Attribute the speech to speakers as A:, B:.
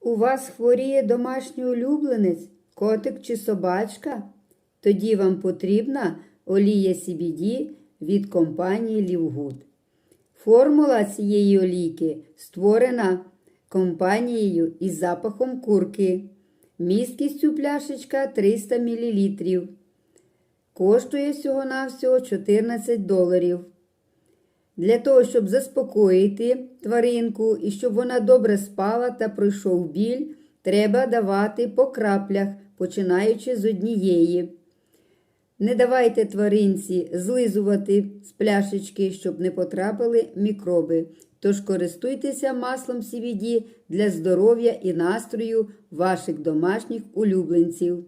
A: У вас хворіє домашній улюбленець, котик чи собачка? Тоді вам потрібна олія CBD від компанії Лівгуд. Формула цієї олійки створена компанією із запахом курки. Місткістю пляшечка 300 мл. Коштує всього-навсього 14 доларів. Для того, щоб заспокоїти тваринку і щоб вона добре спала та пройшов біль, треба давати по краплях, починаючи з однієї. Не давайте тваринці злизувати з пляшечки, щоб не потрапили мікроби. Тож користуйтеся маслом CBD для здоров'я і настрою ваших домашніх улюбленців.